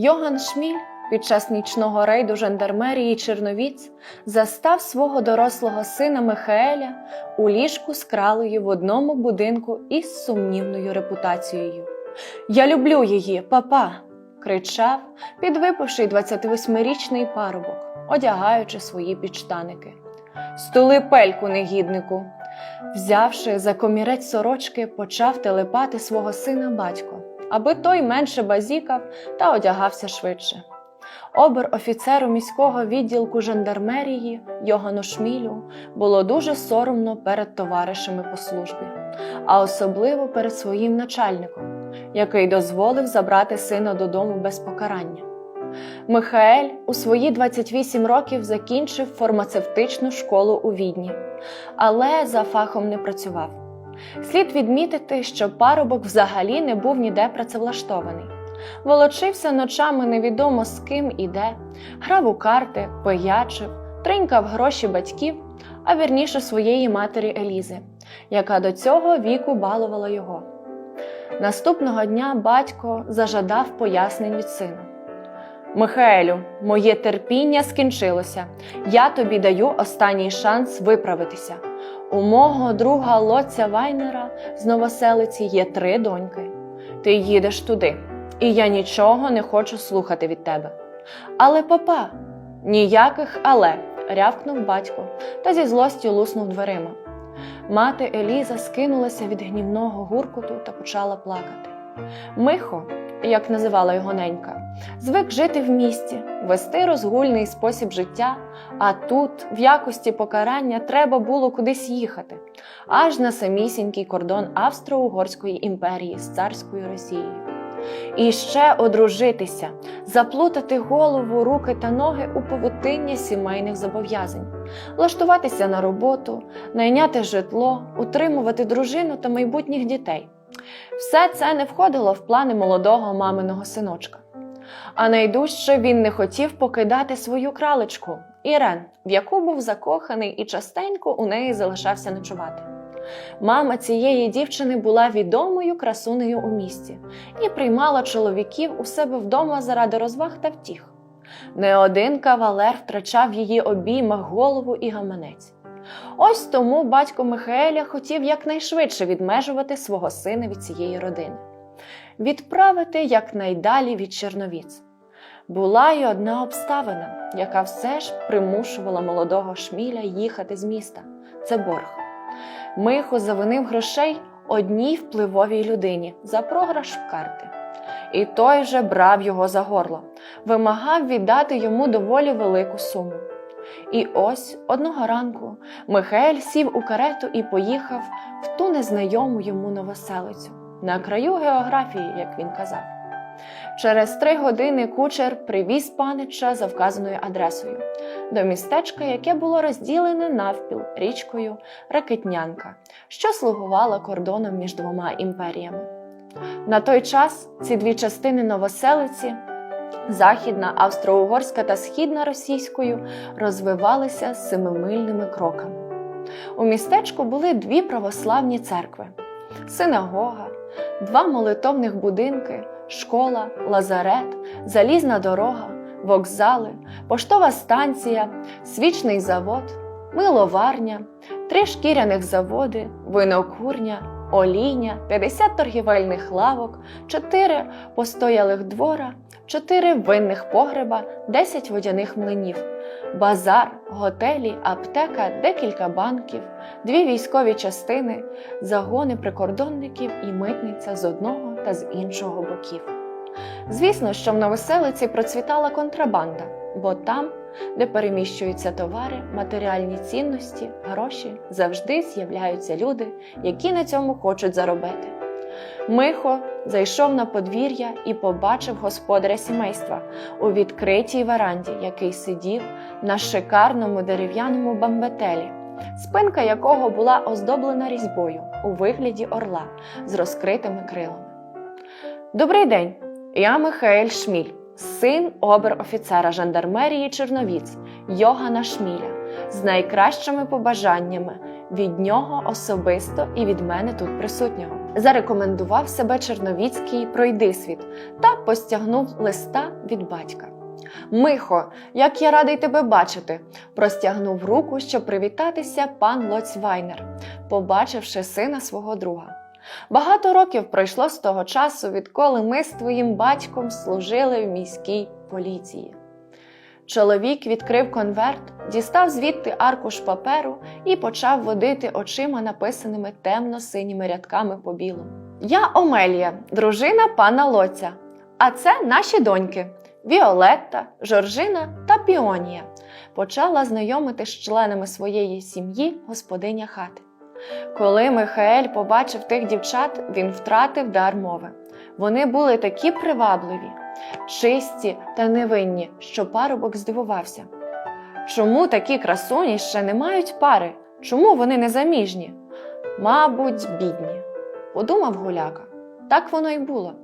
Йоган Шміль під час нічного рейду жандармерії Черновіць застав свого дорослого сина Михаеля у ліжку з кралею в одному будинку із сумнівною репутацією. Я люблю її, папа. кричав підвипивший 28-річний парубок, одягаючи свої підштаники. Стули пельку, негіднику. Взявши за комірець сорочки, почав телепати свого сина батько, аби той менше базікав та одягався швидше. Обер-офіцеру міського відділку жандармерії Йогану Шмілю було дуже соромно перед товаришами по службі, а особливо перед своїм начальником, який дозволив забрати сина додому без покарання. Михаель у свої 28 років закінчив фармацевтичну школу у Відні, але за фахом не працював. Слід відмітити, що парубок взагалі не був ніде працевлаштований. Волочився ночами невідомо з ким і де, грав у карти, пиячив, тринькав гроші батьків, а вірніше своєї матері Елізи, яка до цього віку балувала його. Наступного дня батько зажадав пояснень від сина. Михаелю, моє терпіння скінчилося. Я тобі даю останній шанс виправитися. У мого друга Лоця Вайнера з Новоселиці є три доньки. Ти їдеш туди, і я нічого не хочу слухати від тебе. Але, папа, ніяких але, рявкнув батько та зі злостю луснув дверима. Мати Еліза скинулася від гнівного гуркоту та почала плакати. Михо, як називала його ненька, звик жити в місті, вести розгульний спосіб життя, а тут, в якості покарання, треба було кудись їхати, аж на самісінький кордон Австро-Угорської імперії з царською Росією. І ще одружитися, заплутати голову, руки та ноги у павутиння сімейних зобов'язань, влаштуватися на роботу, найняти житло, утримувати дружину та майбутніх дітей. Все це не входило в плани молодого маминого синочка. А найдужче він не хотів покидати свою кралечку Ірен, в яку був закоханий і частенько у неї залишався ночувати. Мама цієї дівчини була відомою красунею у місті і приймала чоловіків у себе вдома заради розваг та втіх. Не один кавалер втрачав її обіймах голову і гаманець. Ось тому батько Михаеля хотів якнайшвидше відмежувати свого сина від цієї родини, відправити якнайдалі від Черновіць. Була й одна обставина, яка все ж примушувала молодого шміля їхати з міста це борг. Михо завинив грошей одній впливовій людині за програш в карти. І той же брав його за горло, вимагав віддати йому доволі велику суму. І ось одного ранку Михаель сів у карету і поїхав в ту незнайому йому новоселицю, на краю географії, як він казав. Через три години кучер привіз панича за вказаною адресою до містечка, яке було розділене навпіл річкою Ракетнянка, що слугувала кордоном між двома імперіями. На той час ці дві частини новоселиці Західна австро-угорська та східна російською розвивалися семимильними кроками. У містечку були дві православні церкви: синагога, два молитовних будинки, школа, лазарет, залізна дорога, вокзали, поштова станція, свічний завод, миловарня, три шкіряних заводи, винокурня, олійня, 50 торгівельних лавок, 4 постоялих двора, 4 винних погреба, 10 водяних млинів, базар, готелі, аптека, декілька банків, дві військові частини, загони прикордонників і митниця з одного та з іншого боків. Звісно, що в новоселиці процвітала контрабанда, бо там, де переміщуються товари, матеріальні цінності, гроші, завжди з'являються люди, які на цьому хочуть заробити. Михо зайшов на подвір'я і побачив господаря сімейства у відкритій веранді, який сидів на шикарному дерев'яному бамбетелі, спинка якого була оздоблена різьбою у вигляді орла з розкритими крилами. Добрий день, я Михаель Шміль, син обер-офіцера жандармерії Черновіць Йогана Шміля, з найкращими побажаннями від нього особисто і від мене тут присутнього. Зарекомендував себе Черновіцький пройдисвіт та постягнув листа від батька. Михо, як я радий тебе бачити, простягнув руку, щоб привітатися пан Лоцвайнер, побачивши сина свого друга. Багато років пройшло з того часу, відколи ми з твоїм батьком служили в міській поліції. Чоловік відкрив конверт, дістав звідти аркуш паперу і почав водити очима, написаними темно-синіми рядками по білому. Я Омелія, дружина пана Лоця. А це наші доньки Віолетта, Жоржина та Піонія. Почала знайомити з членами своєї сім'ї господиня хати. Коли Михаель побачив тих дівчат, він втратив дар мови. Вони були такі привабливі, чисті та невинні, що парубок здивувався. Чому такі красуні ще не мають пари? Чому вони не заміжні? Мабуть, бідні, подумав гуляка. Так воно й було.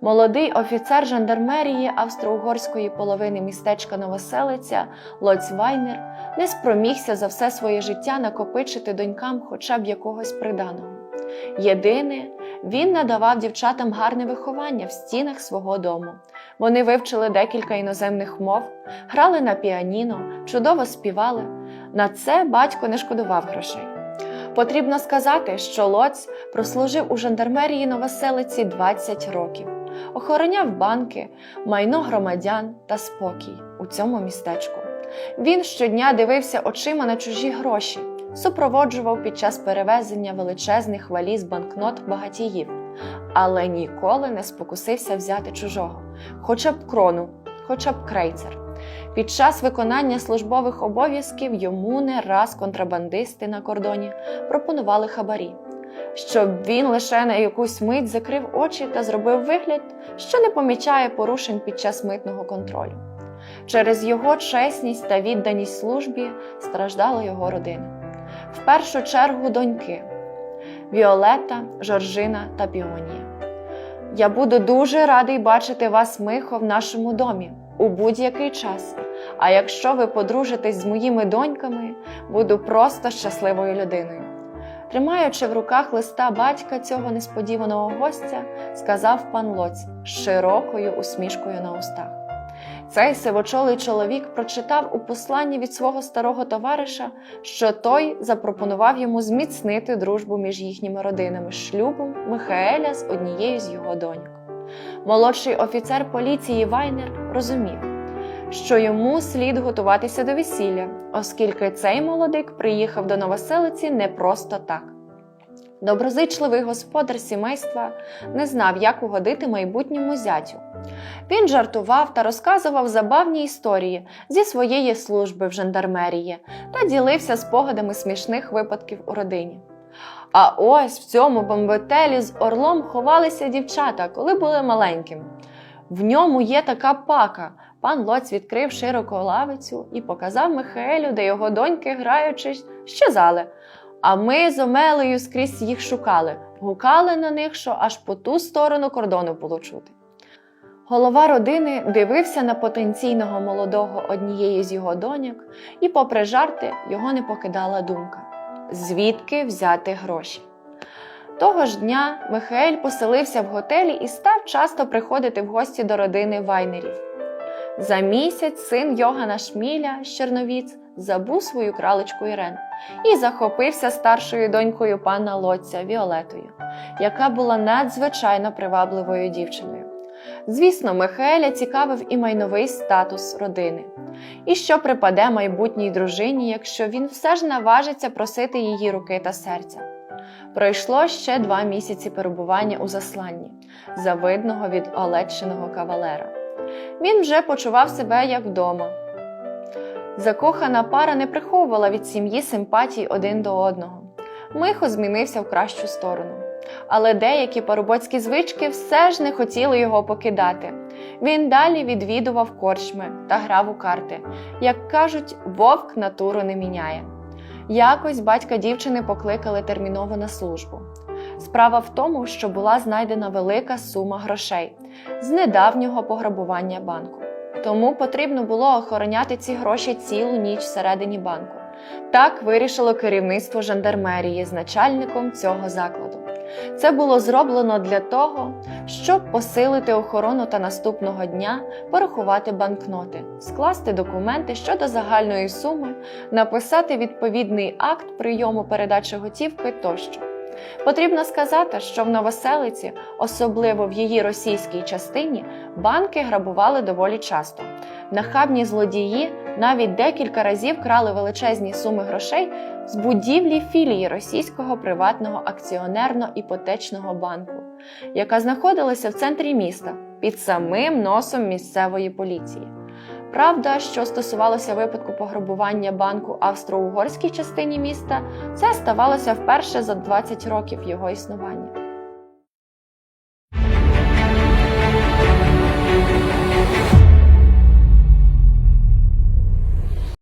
Молодий офіцер жандармерії австро-угорської половини містечка Новоселиця Лоцвайнер не спромігся за все своє життя накопичити донькам хоча б якогось приданого. Єдине, він надавав дівчатам гарне виховання в стінах свого дому. Вони вивчили декілька іноземних мов, грали на піаніно, чудово співали. На це батько не шкодував грошей. Потрібно сказати, що Лоць прослужив у жандармерії Новоселиці 20 років, охороняв банки, майно громадян та спокій у цьому містечку. Він щодня дивився очима на чужі гроші, супроводжував під час перевезення величезних валіз банкнот багатіїв, але ніколи не спокусився взяти чужого, хоча б крону, хоча б крейцер. Під час виконання службових обов'язків йому не раз контрабандисти на кордоні пропонували хабарі, щоб він лише на якусь мить закрив очі та зробив вигляд, що не помічає порушень під час митного контролю. Через його чесність та відданість службі страждала його родина. В першу чергу доньки Віолета, Жоржина та Піонія. Я буду дуже радий бачити вас, Михо, в нашому домі у будь-який час. А якщо ви подружитесь з моїми доньками, буду просто щасливою людиною. Тримаючи в руках листа батька цього несподіваного гостя, сказав пан Лоць широкою усмішкою на устах. Цей сивочолий чоловік прочитав у посланні від свого старого товариша, що той запропонував йому зміцнити дружбу між їхніми родинами шлюбом Михаеля з однією з його доньок. Молодший офіцер поліції Вайнер розумів, що йому слід готуватися до весілля, оскільки цей молодик приїхав до Новоселиці не просто так. Доброзичливий господар сімейства не знав, як угодити майбутньому зятю. Він жартував та розказував забавні історії зі своєї служби в жандармерії та ділився спогадами смішних випадків у родині. А ось в цьому бомбетелі з орлом ховалися дівчата, коли були маленькими. В ньому є така пака. Пан Лоць відкрив широку лавицю і показав Михаелю, де його доньки, граючись, щезали. А ми з Омелею скрізь їх шукали, гукали на них, що аж по ту сторону кордону було чути. Голова родини дивився на потенційного молодого однієї з його доньок, і, попри жарти, його не покидала думка звідки взяти гроші. Того ж дня Михаель поселився в готелі і став часто приходити в гості до родини вайнерів. За місяць син Йогана Шміля з Черновіць забув свою кралечку Ірен і захопився старшою донькою пана Лоця Віолетою, яка була надзвичайно привабливою дівчиною. Звісно, Михаеля цікавив і майновий статус родини, і що припаде майбутній дружині, якщо він все ж наважиться просити її руки та серця. Пройшло ще два місяці перебування у засланні, завидного від Олеччиного кавалера. Він вже почував себе як вдома. Закохана пара не приховувала від сім'ї симпатій один до одного. Михо змінився в кращу сторону. Але деякі парубоцькі звички все ж не хотіли його покидати. Він далі відвідував корчми та грав у карти. Як кажуть, вовк натуру не міняє. Якось батька дівчини покликали терміново на службу. Справа в тому, що була знайдена велика сума грошей з недавнього пограбування банку. Тому потрібно було охороняти ці гроші цілу ніч всередині банку, Так вирішило керівництво жандармерії з начальником цього закладу. Це було зроблено для того, щоб посилити охорону та наступного дня порахувати банкноти, скласти документи щодо загальної суми, написати відповідний акт прийому передачі готівки тощо. Потрібно сказати, що в Новоселиці, особливо в її російській частині, банки грабували доволі часто. Нахабні злодії навіть декілька разів крали величезні суми грошей з будівлі філії російського приватного акціонерно-іпотечного банку, яка знаходилася в центрі міста під самим носом місцевої поліції. Правда, що стосувалося випадку пограбування банку австро-угорській частині міста, це ставалося вперше за 20 років його існування.